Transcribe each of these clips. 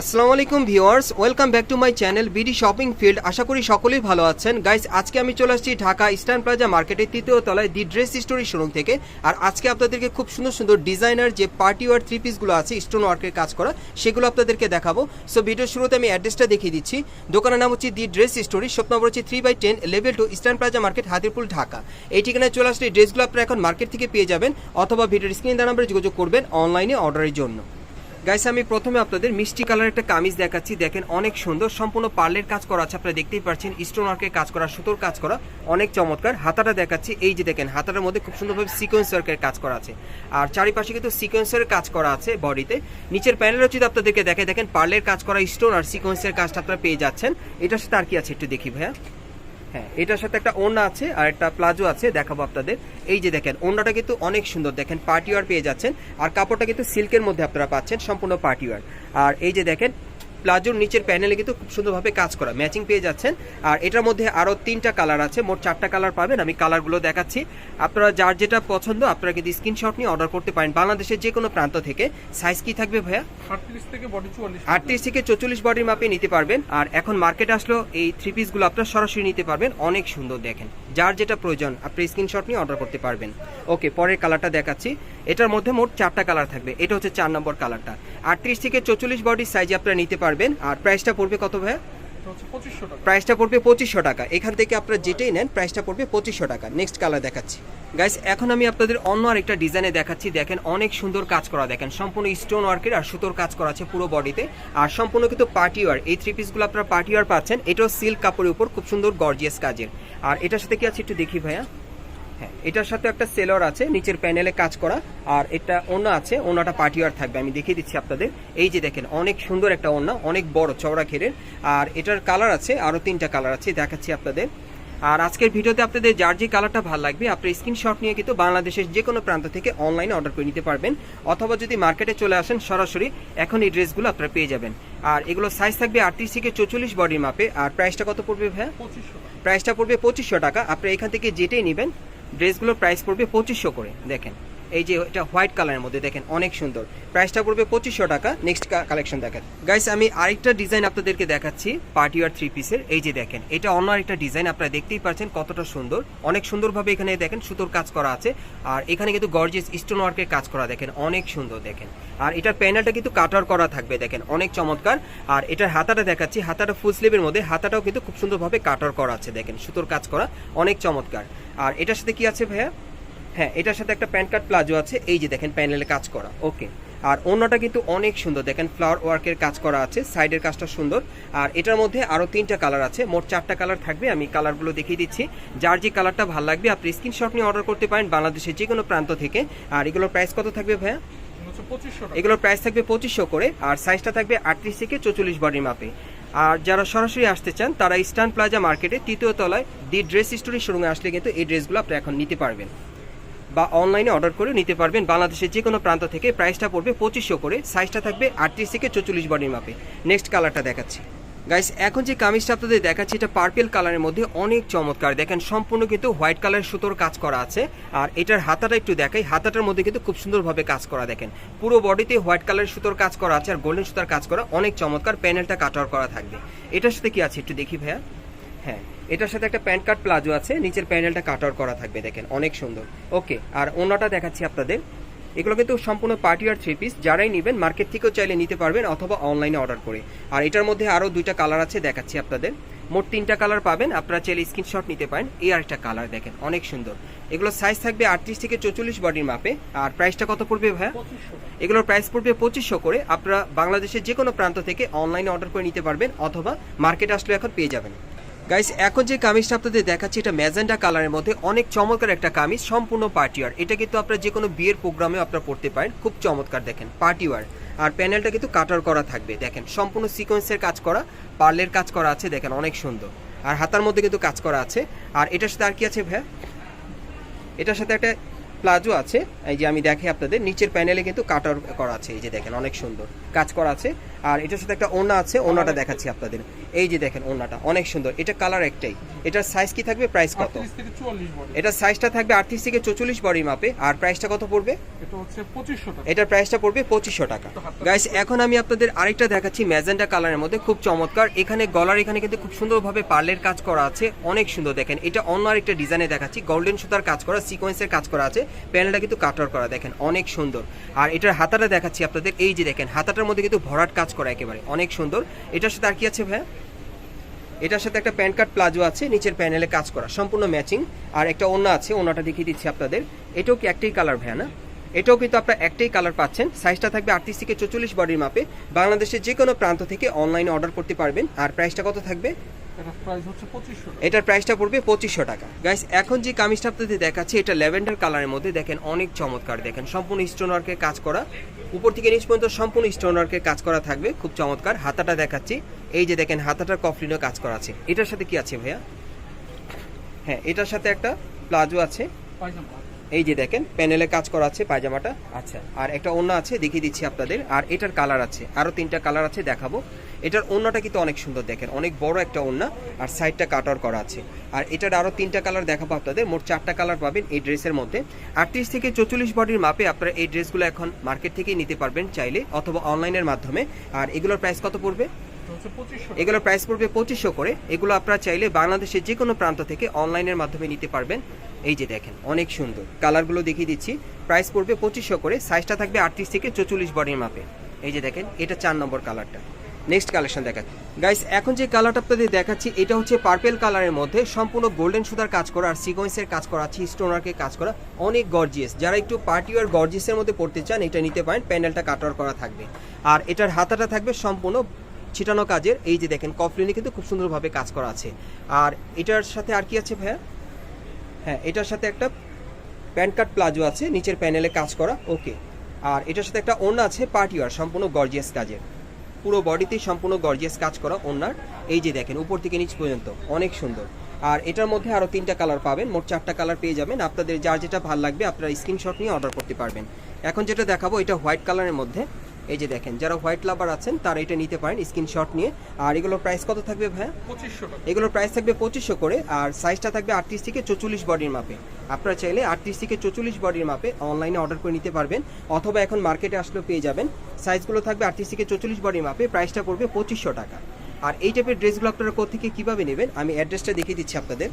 আসসালামু আলাইকুম viewers, welcome back to my channel BD shopping field. আশা করি সকলেই ভালো আছেন। গাইস, আজকে আমি চলে আসছি ঢাকা ইস্টার্ন প্লাজা মার্কেটের তৃতীয় তলায় দি ড্রেস স্টোরি শোরুম থেকে। আর আজকে আপনাদেরকে খুব সুন্দর সুন্দর ডিজাইনার যে পার্টি ওয়ার থ্রি পিসগুলো আছে, স্টোন ওয়ার্কের কাজ করা, সেগুলো আপনাদেরকে দেখাবো। সো ভিডিও শুরুতে আমি অ্যাড্রেসটা দেখিয়ে দিচ্ছি। দোকানের নাম হচ্ছে the dress story, shop number হচ্ছে three by ten level two eastern plaza market Hatirpool, Dhaka. এই ঠিকানায় চলে আসলে ড্রেসগুলো আপনারা এখন মার্কেট থেকে পেয়ে যাবেন, অথবা ভিডিওর স্ক্রিন নাম্বারে যোগাযোগ করবেন অনলাইনে অর্ডারের জন্য। গাইস আমি প্রথমে আপনাদের মিষ্টি কালার একটা কামিজ দেখাচ্ছি। দেখেন, অনেক সুন্দর, সম্পূর্ণ পার্লের কাজ করা আছে। আপনারা দেখতেই পাচ্ছেন স্টোন ওয়ার্কের কাজ করা, সুতোর কাজ করা, অনেক চমৎকার। হাতাটা দেখাচ্ছি, এই যে দেখেন, হাতাটার মধ্যে খুব সুন্দরভাবে সিকোয়েন্স ওয়ার্কের কাজ করা আছে। আর চারিপাশে কিন্তু সিকোয়েন্সের কাজ করা আছে বডিতে। নিচের প্যানেলও যদি আপনাদেরকে দেখে দেখেন, পার্লের কাজ করা স্টোন আর সিকোয়েন্সের কাজটা আপনারা পেয়ে যাচ্ছেন। এটার সাথে আর কি আছে একটু দেখি ভাইয়া। হ্যাঁ এটার সাথে একটা ওড়না আছে আর একটা প্লাজো আছে, দেখাবো আপনাদের। এই যে দেখেন, ওড়নাটা কিন্তু অনেক সুন্দর। দেখেন পার্টিওয়ার পেয়ে যাচ্ছেন। আর কাপড়টা কিন্তু সিল্কের মধ্যে আপনারা পাচ্ছেন, সম্পূর্ণ পার্টিওয়ার আর এই যে দেখেন প্লাজোর নিচের প্যানেলে কিন্তু খুব সুন্দরভাবে কাজ করা ম্যাচিং পেয়ে যাচ্ছেন। আর এটার মধ্যে আরও তিনটা কালার আছে মোট চারটা কালার পাবেন আমি কালারগুলো দেখাচ্ছি। আপনারা যার যেটা পছন্দ আপনারা কিন্তু স্ক্রিনশট নিয়ে অর্ডার করতে পারেন। বাংলাদেশের যে কোনো প্রান্ত থেকে। সাইজ কি থাকবে ভাইয়া? আটত্রিশ থেকে চৌচল্লিশ বডির মাপে নিতে পারবেন। আর এখন মার্কেট আসলো এই থ্রি পিসগুলো আপনারা সরাসরি নিতে পারবেন। অনেক সুন্দর দেখেন। যার যেটা প্রয়োজন আপনি স্ক্রিনশট নিয়ে অর্ডার করতে পারবেন। ওকে পরের কালারটা দেখাচ্ছি। এটার মধ্যে মোট চারটা কালার থাকবে। এটা হচ্ছে চার নম্বর কালারটা আটত্রিশ থেকে চৌচল্লিশ বডির সাইজে আপনারা নিতে পারবেন। আর প্রাইসটা পড়বে কত ভাইয়া? প্রাইসটা পড়বে পঁচিশশো টাকা। এখান থেকে আপনারা যেটাই নেন প্রাইসটা পড়বে পঁচিশশো টাকা। নেক্সট কালার দেখাচ্ছি। গাইস এখন আমি আপনাদের অন্য আরেকটা ডিজাইনে দেখাচ্ছি। দেখেন, অনেক সুন্দর কাজ করা। দেখেন, সম্পূর্ণ স্টোন ওয়ার্কের আর সুতোর কাজ করা আছে পুরো বডিতে আর সম্পূর্ণ কিন্তু পার্টি ওয়ার এই থ্রি পিসগুলো আপনারা পার্টি ওয়ার পাচ্ছেন। এটাও সিল্ক কাপড়ের উপর, খুব সুন্দর গর্জিয়াস কাজের। আর এটার সাথে কি আছে একটু দেখি ভাইয়া? হ্যাঁ এটার সাথে একটা সেলর আছে, নিচের প্যানেলে কাজ করা। আর এটা ওনা আছে ওনাটা পার্টিওয়ার থাকবে। আমি দেখিয়ে দিচ্ছি আপনাদের। এই যে দেখেন, অনেক সুন্দর একটা ওনা অনেক বড় চওড়া ঘেরের। আর এটার কালার আছে, আরও তিনটা কালার আছে, দেখাচ্ছি আপনাদের। আর আজকের ভিডিওতে আপনাদের যার যে কালারটা ভালো লাগবে আপনি স্ক্রিনশট নিয়ে কিন্তু বাংলাদেশের যে কোনো প্রান্ত থেকে অনলাইনে অর্ডার করে নিতে পারবেন। অথবা যদি মার্কেটে চলে আসেন সরাসরি এখন এই ড্রেসগুলো আপনারা পেয়ে যাবেন। আর এগুলো সাইজ থাকবে আটত্রিশ থেকে চৌচল্লিশ বডির মাপে আর প্রাইসটা কত পড়বে ভাইয়া? পঁচিশশো প্রাইসটা পড়বে পঁচিশশো টাকা। আপনি এখান থেকে যেটাই নেবেন ড্রেসগুলোর প্রাইস পড়বে পঁচিশশো করে। দেখেন। এই যে এটা হোয়াইট কালারের মধ্যে দেখেন, অনেক সুন্দর। প্রাইসটা পড়বে পঁচিশশো টাকা নেক্সট কালেকশন দেখেন। গাইস আমি আরেকটা ডিজাইন আপনাদেরকে দেখাচ্ছি পার্টি আর থ্রি পিসের এই যে দেখেন, এটা অন্য আরেকটা ডিজাইন আপনারা দেখতেই পাচ্ছেন কতটা সুন্দর। অনেক সুন্দরভাবে এখানে দেখেন, সুতোর কাজ করা আছে। আর এখানে কিন্তু গর্জিয়াস স্টোন ওয়ার্কের কাজ করা, দেখেন, অনেক সুন্দর দেখেন। আর এটার প্যানেলটা কিন্তু কাটার করা থাকবে, দেখেন, অনেক চমৎকার। আর এটার হাতাটা দেখাচ্ছি, হাতাটা ফুল স্লিভের মধ্যে, হাতাটাও কিন্তু খুব সুন্দরভাবে কাটার করা আছে, দেখেন, সুতোর কাজ করা, অনেক চমৎকার। আর এটার সাথে কি আছে ভাইয়া? হ্যাঁ এটার সাথে একটা প্যান্ট কার্ড প্লাজো আছে। এই যে দেখেন প্যানেলে কাজ করা। ওকে। আর অন্যটা কিন্তু অনেক সুন্দর। দেখেন ফ্লাওয়ার ওয়ার্কের কাজ করা আছে। সাইডের কাজটা সুন্দর। আর এটার মধ্যে আরও তিনটা কালার আছে। মোট চারটা কালার থাকবে। আমি কালারগুলো দেখিয়ে দিচ্ছি। যার যে কালারটা ভালো লাগবে আপনি স্ক্রিনশট নিয়ে অর্ডার করতে পারেন বাংলাদেশের যে কোনো প্রান্ত থেকে। আর এগুলোর প্রাইস কত থাকবে ভাইয়া? এগুলোর প্রাইস থাকবে পঁচিশশো করে। আর সাইজটা থাকবে আটত্রিশ থেকে চৌচল্লিশ বডির মাপে। আর যারা সরাসরি আসতে চান তারা ইস্টার্ন প্লাজা মার্কেটে তৃতীয় তলায় দি ড্রেস স্টোরি শোরুমে আসলে কিন্তু এই ড্রেসগুলো আপনি এখন নিতে পারবেন। বা অনলাইনে অর্ডার করে নিতে পারবেন। বাংলাদেশের যে কোনো প্রান্ত থেকে প্রাইসটা পড়বে পঁচিশশো করে, সাইজটা থাকবে আটত্রিশ থেকে চৌচল্লিশ বডির মাপে। নেক্সট কালারটা দেখাচ্ছি। গাইস এখন যে কামিজটা আপনাদের দেখাচ্ছি, এটা পার্পেল কালারের মধ্যে অনেক চমৎকার। দেখেন, সম্পূর্ণ কিন্তু হোয়াইট কালারের সুতোর কাজ করা আছে। আর এটার হাতাটা একটু দেখাই। হাতাটার মধ্যে কিন্তু খুব সুন্দরভাবে কাজ করা, দেখেন। পুরো বডিতে হোয়াইট কালারের সুতোর কাজ করা আছে আর গোল্ডেন সুতার কাজ করা অনেক চমৎকার। প্যানেলটা কাটার করা থাকবে। এটার সাথে কি আছে একটু দেখি ভাইয়া। হ্যাঁ এটার সাথে একটা প্যান্ট কাট প্লাজো আছে নিচের প্যানেলটা কাটার করা থাকবে দেখেন অনেক সুন্দর। ওকে আর অন্যটা দেখাচ্ছি আপনাদের। এগুলো কিন্তু সম্পূর্ণ পার্টি আর থ্রি পিস যারাই নেবেন মার্কেট থেকেও চাইলে নিতে পারবেন অথবা অনলাইনে অর্ডার করে। আর এটার মধ্যে আরও দুইটা কালার আছে দেখাচ্ছি আপনাদের। মোট তিনটা কালার পাবেন আপনারা চাইলে স্ক্রিনশট নিতে পারেন। এই আরেকটা কালার দেখেন অনেক সুন্দর। এগুলো সাইজ থাকবে আটত্রিশ থেকে চৌচল্লিশ বডির মাপে। আর প্রাইসটা কত পড়বে ভাইয়া? এগুলোর প্রাইস পড়বে পঁচিশশো করে। আপনারা বাংলাদেশের যে কোনো প্রান্ত থেকে অনলাইনে অর্ডার করে নিতে পারবেন অথবা মার্কেট আসলে এখন পেয়ে যাবেন। গাইস এখন যে কামিজটা আপনাদের দেখাচ্ছি, এটা ম্যাজেন্ডা কালারের মধ্যে অনেক চমৎকার একটা কামিজ, সম্পূর্ণ পার্টিওয়ার এটা কিন্তু আপনারা যে কোনো বিয়ের প্রোগ্রামে আপনারা পড়তে পারেন, খুব চমৎকার দেখেন পার্টিওয়ার আর প্যানেলটা কিন্তু কাটার করা থাকবে, দেখেন, সম্পূর্ণ সিকোয়েন্সের কাজ করা পার্লের কাজ করা আছে, দেখেন, অনেক সুন্দর। আর হাতার মধ্যে কিন্তু কাজ করা আছে। আর এটার সাথে আর কি আছে ভাইয়া? এটার সাথে একটা প্লাজো আছে, এই যে আমি দেখি আপনাদের, নিচের প্যানেলে কিন্তু কাটার করা আছে, এই যে দেখেন, অনেক সুন্দর। কাজ করা আছে। আর এটার সাথে একটা ওড়না আছে ওড়নাটা দেখাচ্ছি আপনাদের। এই যে দেখেন ওড়নাটা অনেক সুন্দর। এটা কালার একটাই। এটার সাইজ কি থাকবে? প্রাইস কত? এটার সাইজটা থাকবে আটত্রিশ থেকে চৌচল্লিশ বডির মাপে। আর প্রাইসটা কত পড়বে? এটার প্রাইসটা পড়বে পঁচিশশো টাকা। গাইস এখন আমি আপনাদের আরেকটা দেখাচ্ছি ম্যাজেন্ডা কালারের মধ্যে। খুব চমৎকার। এখানে গলার এখানে কিন্তু খুব সুন্দরভাবে পার্লের কাজ করা আছে। অনেক সুন্দর দেখেন। এটা অন্য আরেকটা ডিজাইনে দেখাচ্ছি। গোল্ডেন সুতার কাজ করা সিকোয়েন্সের কাজ করা আছে। প্যানেলটা কিন্তু কাটার করা দেখেন। অনেক সুন্দর। আর এটার হাতাটা দেখাচ্ছি আপনাদের। এই যে দেখেন হাতাটার মধ্যে কিন্তু ভরাট কাজ করা একেবারে। অনেক সুন্দর। এটার সাথে আর কি আছে ভাই এটার সাথে একটা প্যান্ট কার্ড প্লাজো আছে, নিচের প্যানেলে কাজ করা, সম্পূর্ণ ম্যাচিং। আর একটা ওড়না আছে ওনাটা দেখিয়ে দিচ্ছি আপনাদের। এটাও কি একটাই কালার ভাইয়া না? এটাও কিন্তু আপনার একটাই কালার পাচ্ছেন। সাইজটা থাকবে আটত্রিশ থেকে চল্লিশ বডির মাপে। বাংলাদেশের যে কোনো প্রান্ত থেকে অনলাইনে অর্ডার করতে পারবেন। আর প্রাইসটা কত থাকবে? এটার প্রাইসটা পড়বে পঁচিশশো টাকা। গাইস এখন যে কামিজটা আপনাদের দেখাচ্ছি এটা ল্যাভেন্ডার কালারের মধ্যে দেখেন অনেক চমৎকার দেখেন সম্পূর্ণ স্টোন ওয়ার্কের কাজ করা। উপর থেকে নিচ পর্যন্ত সম্পূর্ণ স্টোন ওয়ার্কের কাজ করা থাকবে খুব চমৎকার। হাতাটা দেখাচ্ছি এই যে দেখেন হাতাটার কফলিনও কাজ করা আছে। এটার সাথে কি আছে ভাইয়া? হ্যাঁ এটার সাথে একটা প্লাজো আছে। এই যে দেখেন প্যানেলে কাজ করা আছে পায়জামাটা। আচ্ছা। আর একটা ওড়না আছে দেখিয়ে দিচ্ছি আপনাদের। আর এটার কালার আছে আরও তিনটা কালার আছে দেখাবো। এটার ওড়নাটা কিন্তু অনেক সুন্দর দেখেন অনেক বড় একটা ওড়না আর সাইডটা কাটার করা আছে। আর এটার আরও তিনটা কালার দেখাবো আপনাদের মোট চারটা কালার পাবেন এই ড্রেসের মধ্যে। আটত্রিশ থেকে চৌচল্লিশ বডির মাপে আপনারা এই ড্রেসগুলো এখন মার্কেট থেকেই নিতে পারবেন চাইলে অথবা অনলাইনের মাধ্যমে। আর এগুলোর প্রাইস কত পড়বে? এগুলোর প্রাইস পড়বে পঁচিশশো করে। এগুলো আপনারা চাইলে বাংলাদেশের যে কোনো প্রান্ত থেকে অনলাইনের মাধ্যমে নিতে পারবেন। এই যে দেখেন, অনেক সুন্দর। কালারগুলো দেখিয়ে দিচ্ছি। প্রাইস পড়বে পঁচিশশো করে। সাইজটা থাকবে আটত্রিশ থেকে চৌচল্লিশ বডির মাপে। এই যে দেখেন, এটা চার নম্বর কালারটা নেক্সট কালেকশন দেখাচ্ছি। গাইস এখন যে কালারটা আপনাদের দেখাচ্ছি, এটা হচ্ছে পার্পেল কালারের মধ্যে সম্পূর্ণ গোল্ডেন সুতার কাজ করা আর সিকোয়েন্সের কাজ করা আছে স্টোনারকে কাজ করা, অনেক গর্জিয়াস যারা একটু পার্টি আর গর্জিয়াসের মধ্যে পড়তে চান, এটা নিতে পারেন। প্যান্ডেলটা কাটার করা থাকবে। আর এটার হাতাটা থাকবে সম্পূর্ণ ছিটানো কাজের, এই যে দেখেন কফলিনে কিন্তু খুব সুন্দরভাবে কাজ করা আছে। আর এটার সাথে আর কি আছে ভাইয়া? হ্যাঁ এটার সাথে একটা প্যান্ট কাট প্লাজো আছে, নিচের প্যানেলে কাজ করা, ওকে। আর এটার সাথে একটা ওড়না আছে, পার্টি ওয়ার, সম্পূর্ণ গর্জিয়াস কাজের। পুরো বডিতেই সম্পূর্ণ গর্জিয়াস কাজ করা ওড়নার। এই যে দেখেন, উপর থেকে নিচ পর্যন্ত, অনেক সুন্দর। আর এটার মধ্যে আরও তিনটা কালার পাবেন, মোট চারটা কালার পেয়ে যাবেন। আপনাদের যার যেটা ভালো লাগবে, আপনারা স্ক্রিনশট নিয়ে অর্ডার করতে পারবেন। এখন যেটা দেখাবো, এটা হোয়াইট কালারের মধ্যে। এই যে দেখেন যারা হোয়াইট লাভার আছেন তারা এটা নিতে পারেন স্ক্রিনশট নিয়ে। আর এগুলোর প্রাইস কত থাকবে ভাইয়া? পঁচিশশো টাকা। এগুলোর প্রাইস থাকবে পঁচিশশো করে আর সাইজটা থাকবে আটত্রিশ থেকে চৌচল্লিশ বডির মাপে। আপনারা চাইলে আটত্রিশ থেকে চৌচল্লিশ বডির মাপে অনলাইনে অর্ডার করে নিতে পারবেন অথবা এখন মার্কেটে আসলেও পেয়ে যাবেন। সাইজগুলো থাকবে আটত্রিশ থেকে চৌচল্লিশ বডির মাপে প্রাইসটা পড়বে পঁচিশশো টাকা। আর এই টাইপের ড্রেসগুলো আপনারা কোথেকে কীভাবে নেবেন? আমি অ্যাড্রেসটা দেখিয়ে দিচ্ছি আপনাদের।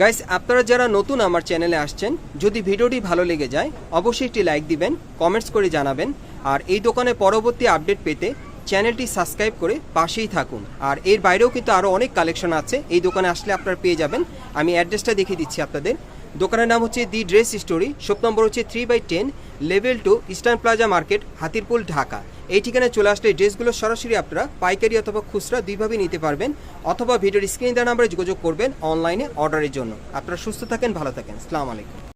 গাইস আপনারা যারা নতুন আমার চ্যানেলে আসছেন, যদি ভিডিওটি ভালো লেগে যায়, অবশ্যই একটি লাইক দিবেন কমেন্টস করে জানাবেন, আর এই দোকানে পরবর্তী আপডেট পেতে চ্যানেলটি সাবস্ক্রাইব করে পাশেই থাকুন। আর এর বাইরেও কিন্তু আরও অনেক কালেকশন আছে, এই দোকানে আসলে আপনারা পেয়ে যাবেন। আমি অ্যাড্রেসটা দেখিয়ে দিচ্ছি আপনাদের। দোকানের নাম হচ্ছে the dress story, shop number হচ্ছে three by ten level two eastern plaza market Hatirpool, Dhaka. এই ঠিকানায় চলে আসলে ড্রেসগুলো সরাসরি আপনারা পাইকারি অথবা খুচরা দুইভাবেই নিতে পারবেন, অথবা ভিডিওর স্ক্রিন দেওয়া নাম্বারে যোগাযোগ করবেন অনলাইনে অর্ডারের জন্য। আপনারা সুস্থ থাকেন, ভালো থাকেন। আসসালামু আলাইকুম।